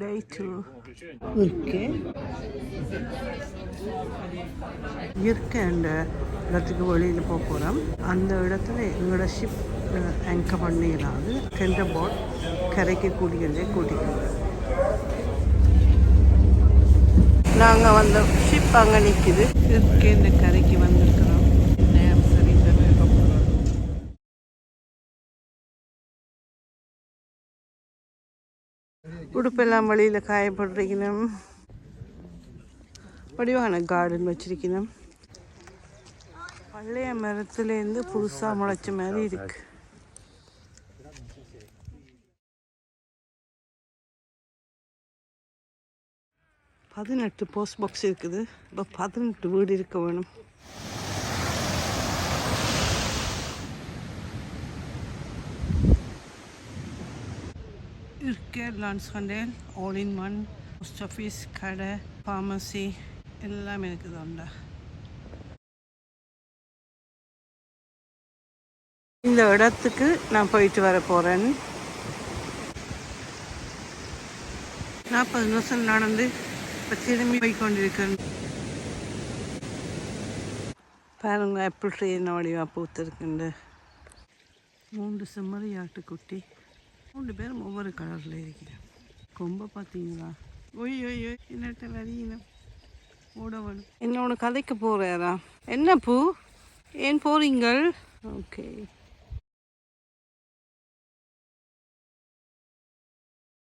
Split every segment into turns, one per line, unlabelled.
டே two இருக்கு. இருக்கேன்ற இடத்துக்கு வெளியில் போக போகிறோம் அந்த இடத்துல எங்களோட ஷிப் ஆங்கர் பண்ணிடலாது டெண்டர் போட் கரைக்கு கூடியதே கூட்டிக்கணும் நாங்கள் வந்த ஷிப் அங்கே நிற்கிது இருக்கே இந்த கரைக்கு வந்திருக்கிறோம். உடுப்பெல்லாம் வழியில் காயப்படுறீங்கணும் வடிவான கார்டன் வச்சுருக்கணும். பழைய மரத்துலேருந்து புதுசாக முளைச்ச மாதிரி இருக்கு. பதினெட்டு போஸ்ட் பாக்ஸ் இருக்குது. இப்போ பதினெட்டு வீடு இருக்க வேணும். இருக்கு லான்ச் கண்டேன் all in one post office கடை ஃபார்மசி எல்லாமே இருக்குது உண்டா இந்த இடத்துக்கு நான் போயிட்டு வர போகிறேன் நாற்பது நிமிஷம் நடந்து இப்போ திரும்பி போய் கொண்டிருக்கேன் பாருங்க ஆப்பிள் ட்ரீ என்ன வடிவாக பூத்திருக்குண்டு மூன்று செம்மறி ஆட்டுக்குட்டி. மூன்று பேரும் ஒவ்வொரு கலரில் இருக்கிறேன். கொம்பை பார்த்தீங்களா? ஒய் ஒய் ஒய் என்னட்ட வரியினம் ஓட என்னோட கதைக்கு போகிறாரா என்ன பூ? ஏன் போறீங்கள்? ஓகே.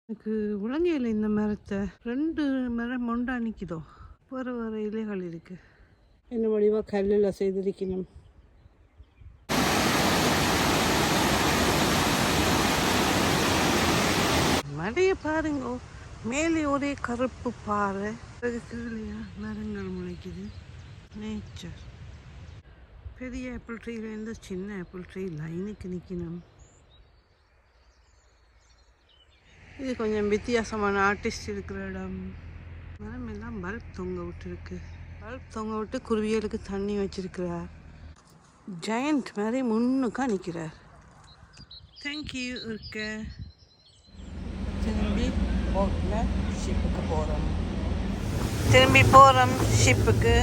எனக்கு உலங்கையில் இந்த மரத்தை ரெண்டு மரம் மொண்டா நிற்கிதோ வேறு வேறு இலைகள் இருக்குது என்ன வடிவாக கல்லில் செய்திருக்கணும்? பாருங்க. மேலே ஒரே கருப்பு பாறை. அதுக்கு மரங்கள் முளைக்குது. நேச்சர் பெரிய ஆப்பிள் ட்ரீலேருந்து சின்ன ஆப்பிள் ட்ரீ லைனுக்கு நிற்கணும் இது கொஞ்சம் வித்தியாசமான ஆர்டிஸ்ட் இருக்கிற இடம். மரம் எல்லாம் பல்ப் தொங்க விட்டுருக்கு. பல்ப் தொங்க விட்டு குருவியலுக்கு தண்ணி வச்சிருக்கிறார். ஜெயண்ட் மாதிரி முன்னுக்கா நிற்கிறார் தேங்க்யூ இருக்க திரும்பி போட்டில் ஷிப்புக்கு போகிறோம் திரும்பி போகிறோம் ஷிப்புக்கு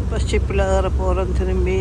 இப்போ ஷிப்பில் ஏற போகிறோம் திரும்பி.